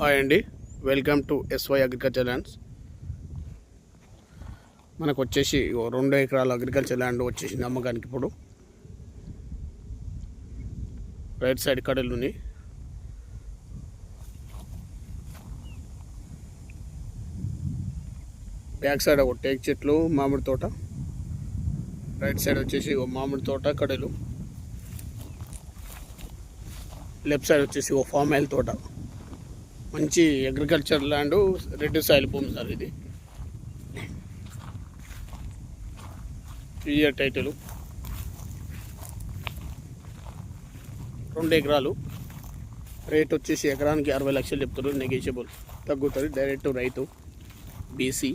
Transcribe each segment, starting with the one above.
Hi అండి. Welcome to S Y agriculture lands. మనకు వచ్చేసి రెండు ఎకరాల అగ్రికల్చర్ ల్యాండ్ వచ్చేసి నమ్మకానికి ఇప్పుడు. రైట్ సైడ్ కడలు ఉన్నాయి. బ్యాక్ సైడ్ ఒక టేక్ చెట్లు మామిడి తోట. రైట్ సైడ్ వచ్చేసి ఓ మామిడి తోట కడలు. లెఫ్ట్ సైడ్ వచ్చేసి ఓ ఫామ్ ఆయిల్ తోట. మంచి అగ్రికల్చర్ ల్యాండ్ రెడ్ సాయిల్ భూమి సార్ ఇది. ఇయర్ టైటిల్ రెండు ఎకరాలు. రేట్ వచ్చేసి ఎకరానికి అరవై లక్షలు చెప్తారు నెగోషియబుల్ తగ్గుతుంది డైరెక్ట్ రైతు బీసీ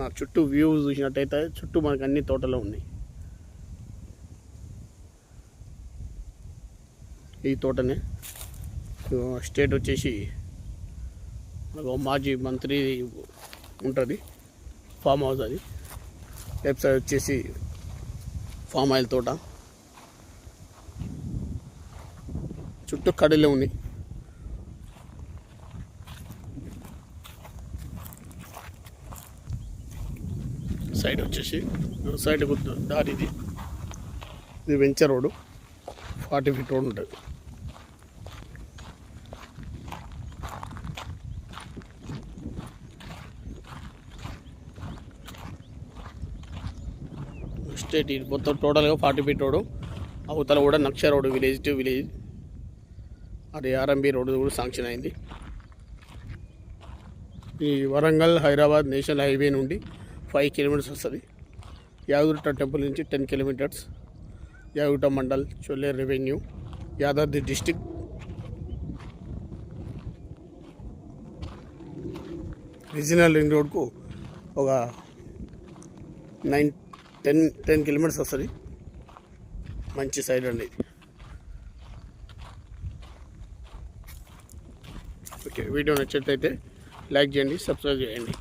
నా చుట్టూ వ్యూ చూసినట్టయితే చుట్టూ మనకు అన్ని తోటలో ఉన్నాయి. ఈ తోటనే. స్టేట్ వచ్చేసి మాజీ మంత్రి ఉంటుంది ఫామ్ హౌస్ అది. లెఫ్ట్ సైడ్ వచ్చేసి ఫామ్ ఆయిల్ తోట. చుట్టూ కడలే ఉన్నాయి. సైడ్ వచ్చేసి సైడ్ దారి ఇది. ఇది venture road. Forty feet road ఉంటుంది. స్టేట్ ఇది మొత్తం టోటల్గా ఫార్టీ ఫీట్ రోడ్ అవతల కూడా నక్ష రోడ్ విలేజ్ టు విలేజ్. అది ఆర్ఎంబి రోడ్ కూడా శాంక్షన్ అయింది. ఈ వరంగల్ హైదరాబాద్ నేషనల్ హైవే నుండి ఫైవ్ కిలోమీటర్స్ వస్తుంది. యాదగిరిట్ట టెంపుల్ నుంచి ten kilometres Yadagirigutta mandal Cholle revenue Yadadri district regional ring రోడ్కు ఒక నైన్ టెన్ టెన్ కిలోమీటర్స్ వస్తుంది. మంచి సైడ్ అండి ఓకే వీడియో నచ్చినట్లయితే లైక్ చేయండి సబ్స్క్రైబ్ చేయండి.